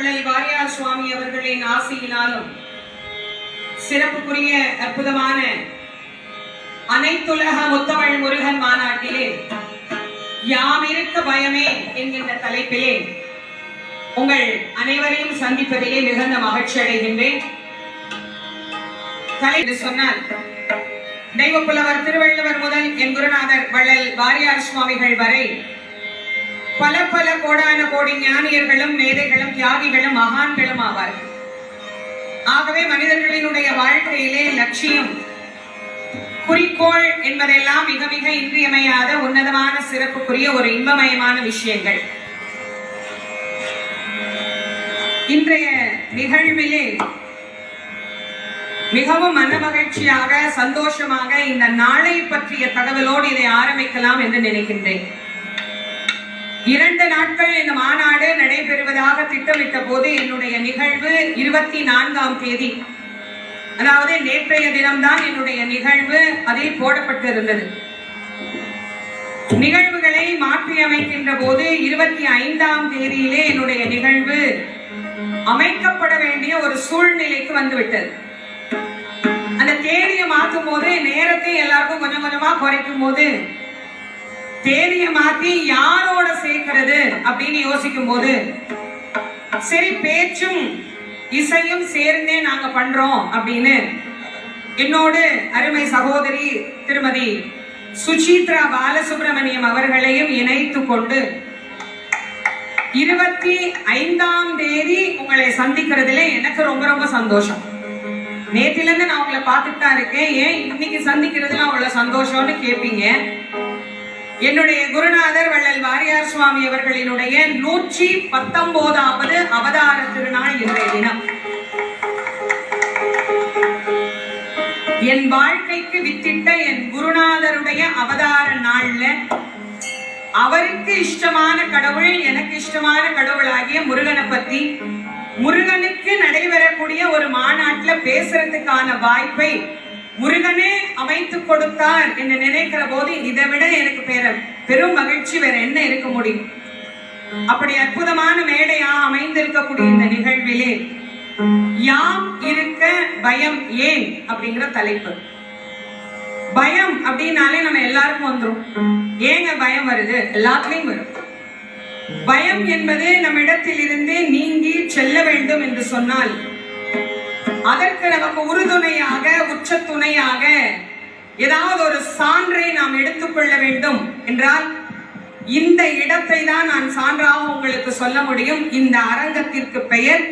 வள்ளல் வாரியார் சுவாமி அவர்களின் ஆசையினாலும் சிறப்புக்குரிய அற்புதமான அனைத்துலக முத்தமிழ் முருகன் மாநாட்டிலே யாம் இருக்க பயமே என்கின்ற தலைப்பிலே உங்கள் அனைவரையும் சந்திப்பதிலே மிகுந்த மகிழ்ச்சி அடைகின்றேன். தலை என்று சொன்னால் தெய்வப்புலவர் திருவள்ளுவர் முதல் என் குருநாதர் வள்ளல் வாரியார் சுவாமிகள் வரை பல பல கோடான கோடி ஞானியர்களும் மேதைகளும் தியாகிகளும் மகான்களும் ஆவார்கள். ஆகவே மனிதர்களினுடைய வாழ்க்கையிலே லட்சியம் குறிக்கோள் என்பதெல்லாம் மிக மிக இன்றியமையாத உன்னதமான சிறப்புக்குரிய ஒரு இன்பமயமான விஷயங்கள். இன்றைய நிகழ்விலே மிகவும் மனமகிழ்ச்சியாக சந்தோஷமாக இந்த நாளை பற்றிய தகவலோடு இதை ஆரம்பிக்கலாம் என்று நினைக்கின்றேன். இரண்டு நாட்கள் இந்த மாநாடு நடைபெறுவதாக திட்டமிட்ட போது என்னுடைய நிகழ்வு இருபத்தி நான்காம் தேதி. அதாவது நேற்றைய தினம்தான் என்னுடைய நிகழ்வு அதில் போடப்பட்டிருந்தது. நிகழ்வுகளை மாற்றி அமைக்கின்ற போது இருபத்தி ஐந்தாம் தேதியிலே என்னுடைய நிகழ்வு அமைக்கப்பட வேண்டிய ஒரு சூழ்நிலைக்கு வந்துவிட்டது. அந்த தேதியை மாற்றும் போது நேரத்தை எல்லாருக்கும் கொஞ்சம் கொஞ்சமா குறைக்கும் போது தேதியை மாத்தி யாரோட சேர்க்கிறது அப்படின்னு யோசிக்கும் போது சரி பேச்சும் இசையும் சேர்ந்தே நாங்க பண்றோம் அப்படின்னு என்னோடு அருமை சகோதரி திருமதி சுசித்ரா பாலசுப்ரமணியம் அவர்களையும் இணைத்து கொண்டு இருபத்தி ஐந்தாம் தேதி உங்களை சந்திக்கிறதுல எனக்கு ரொம்ப ரொம்ப சந்தோஷம். நேத்தில நான் உங்களை பார்த்துட்டு தான் இருக்கேன். ஏன் இன்னைக்கு சந்திக்கிறதுல அவ்வளோ சந்தோஷம்னு கேட்பீங்க என்னுடைய குருநாதர் வள்ளல் வாரியார் சுவாமி அவர்களினுடைய நூற்றி பத்தொன்பதாவது அவதார திருநாள் இன்றைய தினம். என் வாழ்க்கைக்கு வித்திட்ட என் குருநாதருடைய அவதார நாள்ல அவருக்கு இஷ்டமான கடவுள் எனக்கு இஷ்டமான கடவுளாகிய முருகனை பத்தி முருகனுக்கு நடைபெறக்கூடிய ஒரு மாநாட்டுல பேசுறதுக்கான வாய்ப்பை முருகனே அமைத்து கொடுத்தார் என்று நினைக்கிற போது இதை விட எனக்கு பெற பெரும் மகிழ்ச்சி வேற என்ன இருக்க முடியும்? அப்படி அற்புதமான மேடையா அமைந்திருக்கக்கூடிய இந்த நிகழ்விலே யாம் இருக்க பயம் ஏன் அப்படிங்கிற தலைப்பு. பயம் அப்படின்னாலே நம்ம எல்லாருக்கும் வந்துடும் ஏங்க பயம் வருது? எல்லாத்துலயும் வரும். பயம் என்பது நம்ம இடத்திலிருந்து நீங்கி செல்ல வேண்டும் என்று சொன்னால் அதற்கு நமக்கு உறுதுணையாக உச்ச துணையாக ஏதாவது ஒரு சான்றை நாம் எடுத்துக்கொள்ள வேண்டும் என்றால் இந்த இடத்தை தான் நான் சான்றாக உங்களுக்கு சொல்ல முடியும். இந்த அரங்கத்திற்கு பெயர்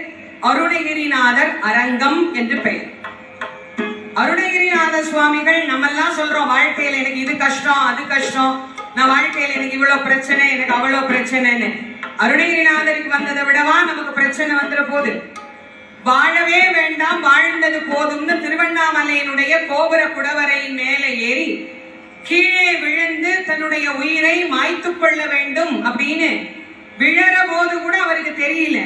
அருணகிரிநாதர் அரங்கம் என்று பெயர். அருணகிரிநாத சுவாமிகள் நம்மெல்லாம் சொல்றோம் வாழ்க்கையில எனக்கு இது கஷ்டம் அது கஷ்டம். நான் வாழ்க்கையில எனக்கு இவ்வளவு பிரச்சனை எனக்கு அவ்வளவு பிரச்சனைன்னு. அருணகிரிநாதருக்கு வந்ததை விடவா நமக்கு பிரச்சனை வந்துட போகுது வாழவே வேண்டாம் வாழ்ந்தது போதும்னு திருவண்ணாமலையினுடைய கோபுர குடவரையின் மேலே ஏறி கீழே விழுந்து தன்னுடைய உயிரை மாய்த்து கொள்ள வேண்டும் அப்படின்னு விழற போது கூட அவருக்கு தெரியல.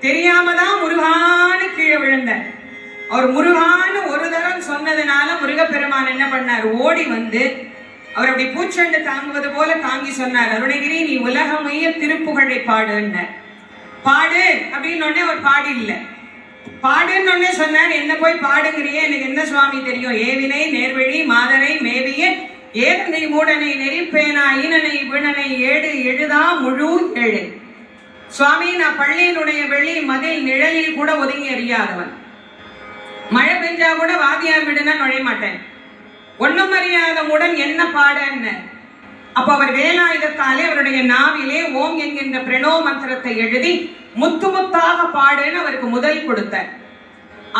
தெரியாம தான் முருகான்னு கீழே விழுந்தார் அவர் முருகான்னு ஒரு தரம் சொன்னதுனால முருகப்பெருமான் என்ன பண்ணார்? ஓடி வந்து அவர் அப்படி பூச்செண்டு தாங்குவது போல தாங்கி சொன்னார். அருணகிரி நீ உலகமைய திருப்புகழை பாடுன்ன பாடு அப்படின்னு உடனே அவர் பாடி இல்லை பாடுன்னு உடனே சொன்னார். என்ன போய் பாடுங்கிறியே? எனக்கு என்ன சுவாமி தெரியும்? ஏவினை நேர்வழி மாதரை மேவிய ஏதனை மூடனை நெறிப்பேனா ஈனனை விணனை ஏடு எழுதா முழு ஏழு. சுவாமி நான் பள்ளியினுடைய வெளி மதில் நிழலில் கூட ஒதுங்கி அறியாதவன். மழை பெஞ்சா கூட வாதியார் வீடுனா நுழைய மாட்டேன். ஒண்ணும் அறியாத உடன் என்ன பாடன்னு. அப்ப அவர் வேலாயுதத்தாலே அவருடைய நாவிலே ஓம் என்கின்ற பிரணோ மந்திரத்தை எழுதி முத்து முத்தாக பாடுன்னு அவருக்கு முதல் கொடுத்தார்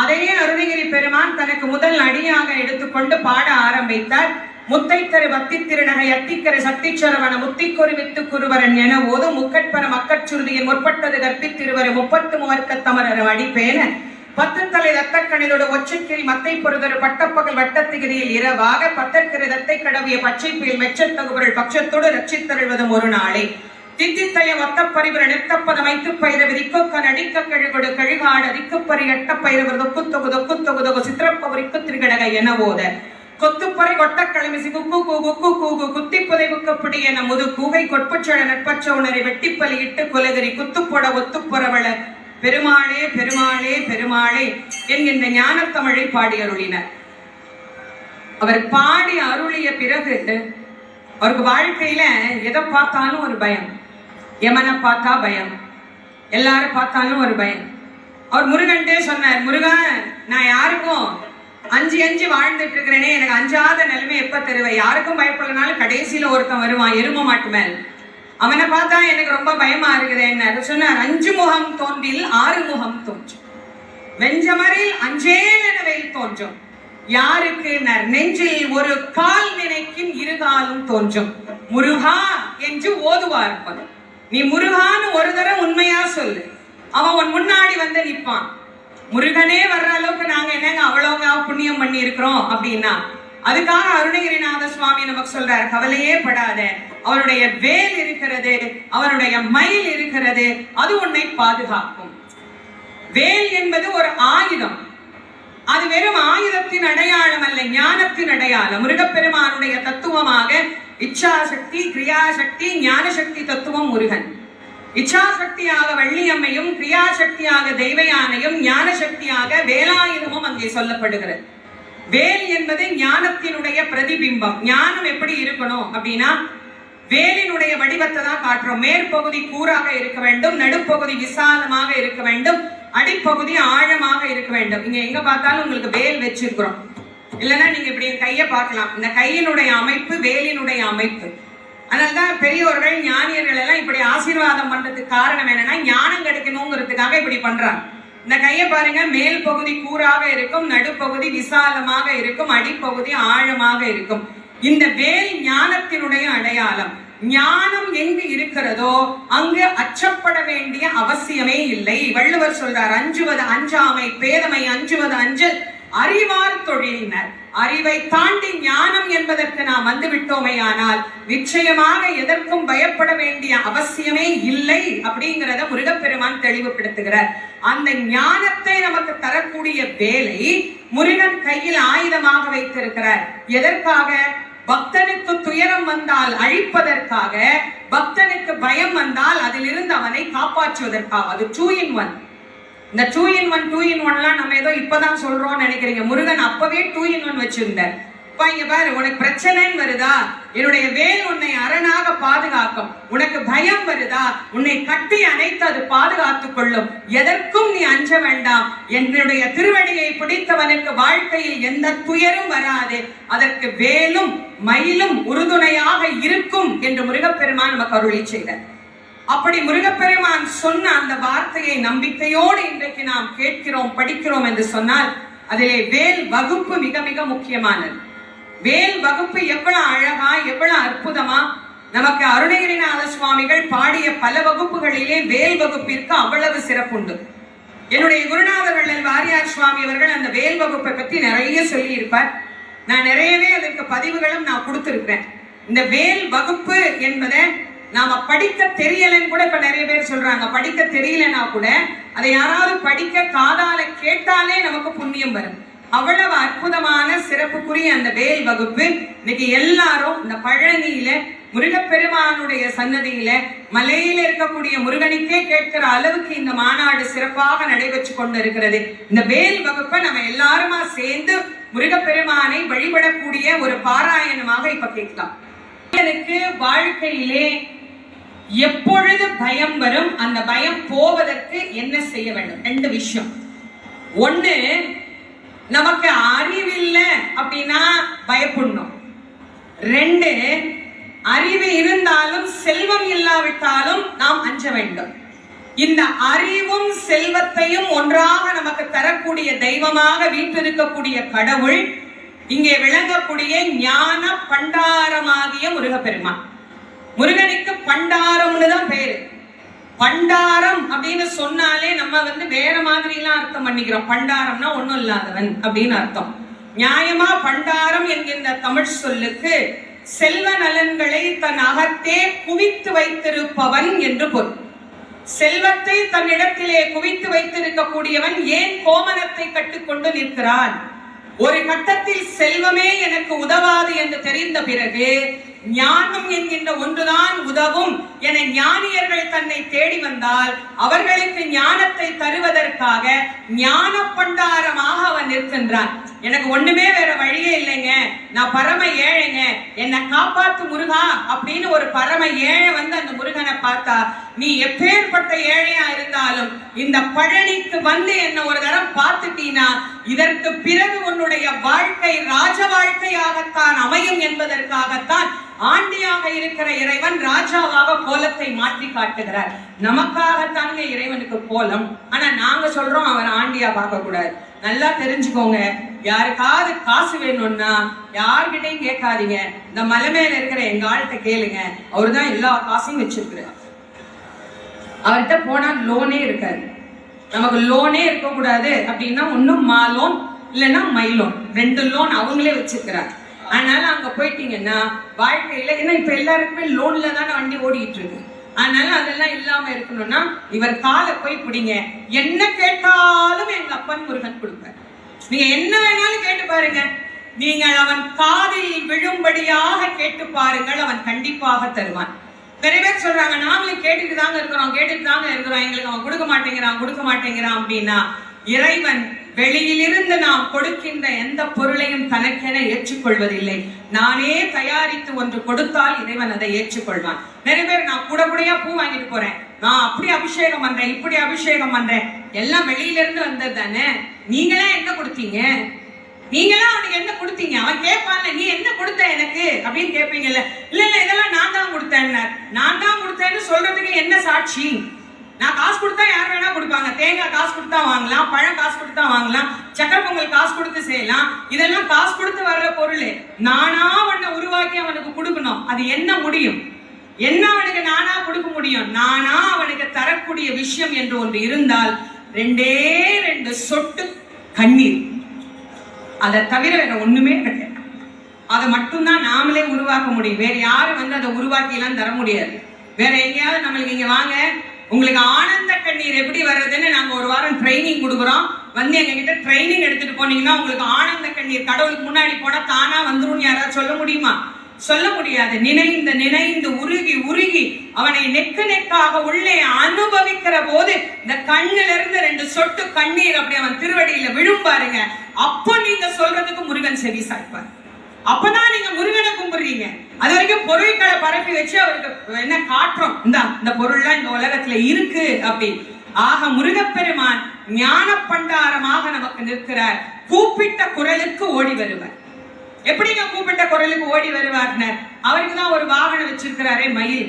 அதையே அருணகிரி பெருமான் தனக்கு முதல் அடியாக எடுத்துக்கொண்டு பாட ஆரம்பித்தார். முத்தைக்கரு வத்தி திருநகை அத்திக்கரை சரவண முத்திக்குரு வித்து குருவரன் என ஓது முக்கட்பர மக்கச்சுருதியின் முற்பட்டது கற்பித்திருவரு முப்பத்து மூவர்க்க தமரர் அடிப்பேன. பத்து தலை தத்தக்கணிலோடு ஒச்சைக்கிரி மத்தை பொறுதொரு பட்டப்பகல் வட்டத்திகிரியில் இரவாக பத்தற்கிற தத்தை கடவிய பச்சை புயல் மெச்சத் மெச்சத்தகுபுரள் பட்சத்தோடு ரட்சித்தருள்வதும் ஒரு நாளே. தித்தித்தய ஒத்த பரிபுர வைத்து மைத்து பயிர நடிக்க கழுகொடு கழுகாட திக்குப்பறி எட்ட பயிரவர் தொக்கு தொகு தொக்கு தொகு தொகு சித்திரப்பவரிக்கு திருகடக என ஓத. கொத்துப்பறை கொட்ட குக்கு கூ குக்கு கூகு குத்தி புதைவுக்கப்படி என முது கூகை கொட்புச்சழ நட்பச்ச உணரை வெட்டிப்பலி இட்டு கொலகரி குத்துப்பொட ஒத்துப்புறவள பெருமாளே பெருமாளே பெருமாளே என்கின்ற ஞானத்தமிழை பாடி அருளினர். அவர் பாடி அருளிய பிறகு அவருக்கு வாழ்க்கையில எதை பார்த்தாலும் ஒரு பயம். யமனை பார்த்தா பயம். எல்லாரும் பார்த்தாலும் ஒரு பயம். அவர் முருகன்ட்டே சொன்னார் முருகன் நான் யாருக்கும் அஞ்சு அஞ்சு வாழ்ந்துட்டு இருக்கிறேனே எனக்கு அஞ்சாத நிலைமை எப்ப தருவேன் யாருக்கும் பயப்படலனாலும் கடைசியில ஒருத்தன் வருவான் எரும மாட்டு மேல். அவனை பார்த்தா எனக்கு ரொம்ப பயமா இருக்குது என்ன சொன்னார் அஞ்சு முகம் தோன்றில் ஆறு முகம் தோன்றும். வெஞ்சமரில் அஞ்சே என தோன்றும். யாருக்கு நெஞ்சில் ஒரு கால் நினைக்கும் இருகாலும் தோன்றும். முருகா என்று ஓதுவார் நீ முருகான்னு ஒரு தரம் உண்மையா சொல்லு. அவன் உன் முன்னாடி வந்து நிற்பான் முருகனே வர்ற அளவுக்கு நாங்க என்னங்க அவ்வளவுங்க புண்ணியம் பண்ணி இருக்கிறோம் அப்படின்னா? அதுக்காக அருணகிரிநாத சுவாமி நமக்கு சொல்றாரு கவலையே படாத. அவனுடைய வேல் இருக்கிறது அவனுடைய மயில் இருக்கிறது அது உன்னை பாதுகாக்கும். வேல் என்பது ஒரு ஆயுதம். அது வெறும் ஆயுதத்தின் அடையாளம் அல்ல ஞானத்தின் அடையாளம். முருகப்பெருமானுடைய தத்துவமாக இச்சாசக்தி கிரியாசக்தி ஞானசக்தி தத்துவம் முருகன். இச்சாசக்தியாக வள்ளியம்மையும் கிரியாசக்தியாக தெய்வயானையும் ஞானசக்தியாக வேலாயுதமும் அங்கே சொல்லப்படுகிறது. வேல் என்பது ஞானத்தினுடைய பிரதிபிம்பம். ஞானம் எப்படி இருக்கணும் அப்படின்னா வேலினுடைய வடிவத்தை தான் காட்டுறோம். மேற்பகுதி கூறாக இருக்க வேண்டும் நடுப்பகுதி விசாலமாக இருக்க வேண்டும் அடிப்பகுதி ஆழமாக இருக்க வேண்டும். இங்க எங்க பார்த்தாலும் உங்களுக்கு வேல் வச்சிருக்கிறோம். இல்லைன்னா நீங்க இப்படி என் கையை பார்க்கலாம். இந்த கையினுடைய அமைப்பு வேலினுடைய அமைப்பு. அதனால்தான் பெரியோர்கள் ஞானியர்கள் எல்லாம் இப்படி ஆசீர்வாதம் பண்றதுக்கு காரணம் என்னன்னா ஞானம் கிடைக்கணுங்கிறதுக்காக இப்படி பண்றாங்க. இந்த கையை பாருங்க மேல் பகுதி கூறாக இருக்கும் நடுப்பகுதி விசாலமாக இருக்கும் அடிப்பகுதி ஆழமாக இருக்கும். இந்த வேல் ஞானத்தினுடைய அடையாளம் ஞானம் எங்கு இருக்கிறதோ அங்கு அச்சப்பட வேண்டிய அவசியமே இல்லை. வள்ளுவர் சொல்றார் அஞ்சுவது அஞ்சாமை பேதமை அஞ்சுவது அஞ்சல். அறிவார் தொழிலினர். அறிவை தாண்டி ஞானம் என்பதற்கு நாம் வந்து ஆனால் நிச்சயமாக எதற்கும் பயப்பட வேண்டிய அவசியமே இல்லை அப்படிங்கிறத முருகப்பெருமான் தெளிவுபடுத்துகிறார். அந்த ஞானத்தை நமக்கு தரக்கூடிய வேலை முருகன் கையில் ஆயுதமாக வைத்திருக்கிறார். எதற்காக? பக்தனுக்கு துயரம் வந்தால் அழிப்பதற்காக பக்தனுக்கு பயம் வந்தால் அதிலிருந்து அவனை காப்பாற்றுவதற்காக அது டூ இன் ஒன் இந்த two in one two in ஒன்லாம் நம்ம ஏதோ இப்பதான் சொல்றோம்னு நினைக்கிறீங்க. முருகன் அப்பவே டூ இன் ஒன் வச்சிருந்தார். அப்பா இங்க பாரு உனக்கு பிரச்சனைன்னு வருதா? என்னுடைய வேல் உன்னை அரணாக பாதுகாக்கும். உனக்கு பயம் வருதா? உன்னை கட்டி அணைத்து அது பாதுகாத்துக் கொள்ளும். எதற்கும் நீ அஞ்ச வேண்டாம். என்னுடைய திருவடியை பிடித்தவனுக்கு வாழ்க்கையில் எந்த துயரும் வராது. அதற்கு வேலும் மயிலும் உறுதுணையாக இருக்கும் என்று முருகப்பெருமான் நமக்கு அருளி செய்தார். அப்படி முருகப்பெருமான் சொன்ன அந்த வார்த்தையை நம்பிக்கையோடு இன்றைக்கு நாம் கேட்கிறோம் படிக்கிறோம் என்று சொன்னால் அதிலே வேல் வகுப்பு மிக மிக முக்கியமானது. வேல் வகுப்பு எவ்வளவு அழகா எவ்வளவு அற்புதமா. நமக்கு அருணகிரிநாத சுவாமிகள் பாடிய பல வகுப்புகளிலே வேல் வகுப்பிற்கு அவ்வளவு சிறப்புண்டு. என்னுடைய குருநாதர்கள் வாரியார் சுவாமி அவர்கள் அந்த வேல் வகுப்பை பற்றி நிறைய சொல்லி இருப்பார் நான் நிறையவே அதற்கு பதிவுகளும் நான் கொடுத்திருக்கிறேன். இந்த வேல் வகுப்பு என்பதை நாம படிக்க தெரியலன்னு கூட இப்ப நிறைய பேர் சொல்றாங்க. படிக்க தெரியலனா கூட அதை யாராவது படிக்க காதால கேட்டாலே நமக்கு புண்ணியம் வரும். அவ்வளவு அற்புதமான சிறப்புக்குரிய அந்த வேல் வகுப்பு இன்னைக்கு எல்லாரும் இந்த பழனியில முருகப்பெருமானுடைய சன்னதியில மலையில இருக்கக்கூடிய முருகனுக்கே கேட்கிற அளவுக்கு இந்த மாநாடு சிறப்பாக நடைபெற்று கொண்டு இருக்கிறது. இந்த வேல் வகுப்பை நம்ம எல்லாருமா சேர்ந்து முருகப்பெருமானை வழிபடக்கூடிய ஒரு பாராயணமாக இப்ப கேட்கலாம். எனக்கு வாழ்க்கையிலே எப்பொழுது பயம் வரும் அந்த பயம் போவதற்கு என்ன செய்ய வேண்டும்? ரெண்டு விஷயம். ஒண்ணு நமக்கு அறிவில்லை அப்படின்னா பயப்படணும். ரெண்டு அறிவு இருந்தாலும் செல்வம் இல்லாவிட்டாலும் நாம் அஞ்ச வேண்டும். இந்த அறிவும் செல்வத்தையும் ஒன்றாக நமக்கு தரக்கூடிய தெய்வமாக வீட்டிருக்கக்கூடிய கடவுள் இங்கே விளங்கக்கூடிய ஞான பண்டாரமாகிய முருகப்பெருமான். முருகனுக்கு பண்டாரம்னு தான் பேரு. பண்டாரம் அப்படின்னு சொன்னாலே நம்ம வந்து வேற மாதிரி எல்லாம் அர்த்தம் பண்ணிக்கிறோம். பண்டாரம்னா ஒண்ணும் இல்லாதவன் அப்படின்னு அர்த்தம். நியாயமா பண்டாரம் என்கின்ற தமிழ் சொல்லுக்கு செல்வ நலன்களை தன் அகத்தே குவித்து வைத்திருப்பவன் என்று பொருள். செல்வத்தை தன்னிடத்திலே குவித்து வைத்திருக்கக்கூடியவன் ஏன் கோமனத்தை கட்டுக்கொண்டு நிற்கிறான்? ஒரு கட்டத்தில் செல்வமே எனக்கு உதவாது என்று தெரிந்த பிறகு ஞானம் என்கின்ற ஒன்றுதான் உதவும் என ஞானியர்கள் தன்னை தேடி வந்தால் அவர்களுக்கு ஞானத்தை தருவதற்காக ஞான பண்டாரமாக அவன் நிற்கின்றான். எனக்கு ஒண்ணுமே வேற வழியே இல்லைங்க. நான் பரம ஏழைங்க. என்னை காப்பாத்து முருகா அப்படின்னு ஒரு பரம ஏழை வந்து அந்த முருகனை பார்த்தா நீ எப்பேற்பட்ட ஏழையா இருந்தாலும் இந்த பழனிக்கு வந்து என்ன ஒரு தரம் பார்த்துட்டீனா இதற்கு பிறகு உன்னுடைய வாழ்க்கை ராஜ வாழ்க்கையாகத்தான் அமையும் என்பதற்காகத்தான் ஆண்டியாக இருக்கிற இறைவன் ராஜாவாக கோலத்தை மாற்றி காட்டுகிறார். நமக்காகத்தானுங்க இறைவனுக்கு கோலம். ஆனா நாங்க சொல்றோம் அவன் ஆண்டியா பார்க்க கூடாது. நல்லா தெரிஞ்சுக்கோங்க. யாருக்காவது காசு வேணும்னா யார்கிட்டையும் கேட்காதீங்க. இந்த மலை மேல இருக்கிற எங்க ஆள்கிட்ட கேளுங்க. அவர்தான் எல்லா காசையும் வச்சிருக்கிறார். அவர்கிட்ட போனா லோனே இருக்காது. நமக்கு லோனே இருக்கக்கூடாது அப்படின்னா ஒன்றும் மா லோன் இல்லைன்னா மை லோன் ரெண்டு லோன் அவங்களே வச்சிருக்கிறார் அதனால அங்க போயிட்டீங்கன்னா வாழ்க்கையில ஏன்னா இப்ப எல்லாருக்குமே லோன்ல தானே வண்டி ஓடிட்டு இருக்கு. அதனால அதெல்லாம் இல்லாம இருக்கணும்னா இவர் காலை போய் பிடிங்க. என்ன கேட்டாலும் எங்க அப்பன் முருகன் கொடுப்பார். நீங்க என்ன வேணாலும் கேட்டு பாருங்க. நீங்கள் அவன் காதில் விழும்படியாக கேட்டு பாருங்கள் அவன் கண்டிப்பாக தருவான். நிறைய பேர் சொல்றாங்க நாமளும் கேட்டுட்டு தாங்க இருக்கிறோம் கேட்டுட்டு தாங்க இருக்கிறோம். எங்களுக்கு அவன் கொடுக்க மாட்டேங்கிறான் கொடுக்க மாட்டேங்கிறான் அப்படின்னா இறைவன் வெளியிலிருந்து நாம் கொடுக்கின்ற எந்த பொருளையும் தனக்கென ஏற்றுக்கொள்வதில்லை. நானே தயாரித்து ஒன்று கொடுத்தால் இறைவன் அதை ஏற்றுக்கொள்வான். நிறைய பேர் நான் கூட கூடயா பூ வாங்கிட்டு போறேன். நான் அப்படி அபிஷேகம் பண்றேன் இப்படி அபிஷேகம் பண்றேன். எல்லாம் வெளியிலிருந்து வந்தது தானே? நீங்களே என்ன கொடுத்தீங்க? நீங்களாம் அவனுக்கு என்ன கொடுத்தீங்க? அவன் கேட்பான்ல நீ என்ன கொடுத்த எனக்கு? அப்படின்னு கேட்பீங்கல்ல. இல்ல இல்ல இதெல்லாம் நான் தான் கொடுத்தேன் நான் தான் கொடுத்தேன்னு சொல்றதுக்கு என்ன சாட்சி? நான் காசு கொடுத்தா யார் வேணா கொடுப்பாங்க. தேங்காய் காசு கொடுத்தா வாங்கலாம் பழம் காசு கொடுத்தா வாங்கலாம் சக்கரை பொங்கல் காசு கொடுத்து செய்யலாம். இதெல்லாம் காசு கொடுத்து வர்ற பொருள். நானா அவனை உருவாக்கி அவனுக்கு கொடுக்கணும். அது என்ன முடியும்? என்ன அவனுக்கு நானா கொடுக்க முடியும்? நானா அவனுக்கு தரக்கூடிய விஷயம் என்று ஒன்று இருந்தால் ரெண்டே ரெண்டு சொட்டு கண்ணீர். அதை தவிர வேற ஒண்ணுமே கிடையாது. அதை மட்டும்தான் நாமளே உருவாக்க முடியும். வேற யாரும் வந்து அதை உருவாக்கி எல்லாம் தர முடியாது. வேற எங்கேயாவது நம்மளுக்கு இங்க வாங்க. உங்களுக்கு ஆனந்த கண்ணீர் எப்படி வர்றதுன்னு நாங்க ஒரு வாரம் ட்ரைனிங் கொடுக்குறோம். வந்து எங்க கிட்ட ட்ரைனிங் எடுத்துட்டு போனீங்கன்னா உங்களுக்கு ஆனந்த கண்ணீர் கடவுளுக்கு முன்னாடி போனா தானா வந்துரும் யாராவது சொல்ல முடியுமா? சொல்ல முடியாது. நினைந்து நினைந்து உருகி உருகி அவனை நெக்கு நெக்காக உள்ளே அனுபவிக்கிற போது இந்த கண்ணில இருந்து ரெண்டு சொட்டு கண்ணீர் அப்படி அவன் திருவடியில விழும் பாருங்க. அப்போ நீங்க சொல்றதுக்கு முருகன் செவி சாய்ப்பார். அப்பதான் நீங்க முருகனை கும்பிடுறீங்க. அது வரைக்கும் பொருட்களை பரப்பி வச்சு அவருக்கு என்ன காட்டுறோம் இந்த இந்த பொருள்லாம் இந்த உலகத்துல இருக்கு அப்படி. ஆக முருகப்பெருமான் ஞான பண்டாரமாக நமக்கு நிற்கிறார். கூப்பிட்ட குரலுக்கு ஓடி வருவார். எப்படிங்க கூப்பிட்ட குரலுக்கு ஓடி வருவார்னர்? அவருக்கு தான் ஒரு வாகனம் வச்சிருக்கிறாரே மயில்.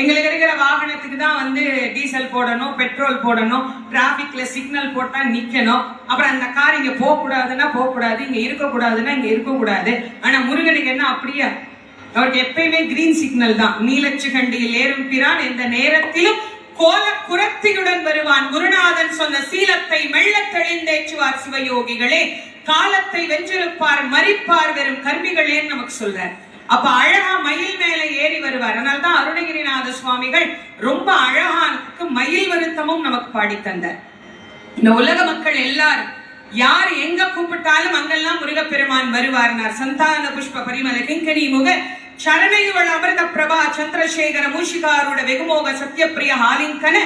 எங்களுக்கு இருக்கிற வாகனத்துக்கு தான் வந்து டீசல் போடணும் பெட்ரோல் போடணும் டிராபிக்ல சிக்னல் போட்டா நிக்கணும். அப்புறம் அந்த கார் இங்க போக கூடாதுன்னா போக கூடாது இங்க இருக்க கூடாதுன்னா இங்க இருக்க கூடாது ஆனா முருகனுக்கு என்ன அப்படியா? அவருக்கு எப்பயுமே கிரீன் சிக்னல் தான். நீலச்சுகண்டியில் ஏறும் பிரான் எந்த நேரத்திலும் கோல குரத்தியுடன் வருவான். குருநாதன் சொன்ன சீலத்தை மெல்ல தெளிந்தேற்றுவார் சிவயோகிகளே. காலத்தை வென்றிருப்பார் மறிப்பார் வெறும் கர்மிகளேன்னு நமக்கு சொல்றார். அப்ப அழகா மயில் மேல ஏறி வருவார். அதனால தான் அருணகிரிநாத சுவாமிகள் ரொம்ப அழகானுக்கு மயில் வருத்தமும் நமக்கு பாடி இந்த உலக மக்கள் எல்லாரும் யார் எங்க கூப்பிட்டாலும் அங்கெல்லாம் முருகப்பெருமான் வருவார்னார். சந்தான புஷ்ப பரிமல கிங்கனி முக சரணையுள் அமிர்த பிரபா சந்திரசேகர மூஷிகாரோட வெகுமோக சத்யப்பிரிய ஹாலிங்கன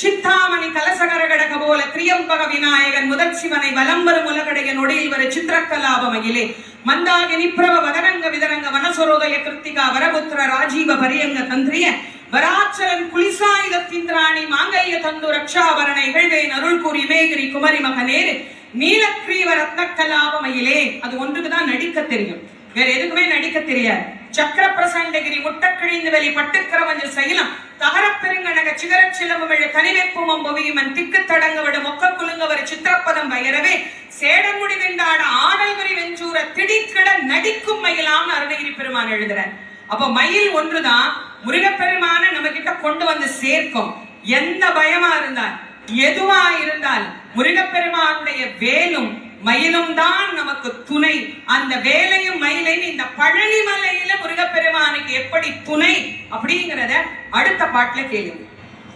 சித்தாமணி கலசகரகட கபோல திரியம்பக விநாயகன் முதற் சிவனை வலம் வரும் உலகடைய நொடியில் வர சித்திரக்கலாப மகிலே மந்தாகினி நிப்ரவ வதரங்க விதரங்க வனசரோதய கிருத்திகா வரபுத்திர ராஜீவ பரியங்க தந்திரிய வராச்சலன் குலிசாயுதத்திந்திராணி மாங்கல்ய தந்து ரக்ஷாபரண இகழ்வேன் அருள் கூறி மேகிரி குமரி மகனேரு நீலக்ரீவ ரத்னக்கலாப மயிலே அது ஒன்றுக்கு தான் நடிக்க தெரியும். வேற எதுக்குமே நடிக்க தெரியாது. சக்கர பிரசண்டகிரி முட்டக்கிழிந்து வெளி பட்டுக்கிரமஞ்சு சைலம் தகரப்பெருங்கனக சிகரச் சிகர சிலம்பமிழ கனிவெப்புமம் பொவியுமன் திக்கு தடங்க விட மொக்க குலுங்கவர் சித்திரப்பதம் பயரவே சேடமுடி வெண்டாட ஆடல் குறி வெஞ்சூர திடிக்கிட நடிக்கும் மயிலாம்னு அருணகிரி பெருமான் எழுதுறார் அப்ப மயில் ஒன்றுதான் முருகப்பெருமான நம்ம கிட்ட கொண்டு வந்து சேர்க்கும். எந்த பயமா இருந்தால் எதுவா இருந்தால் முருகப்பெருமானுடைய வேலும் மயிலும் தான் நமக்கு துணை. அந்த வேலையும் மயிலையும் இந்த பழனி மலையில முருகப்பெருமானுக்கு எப்படி துணை அப்படிங்கிறத அடுத்த பாட்டுல கேளுங்க.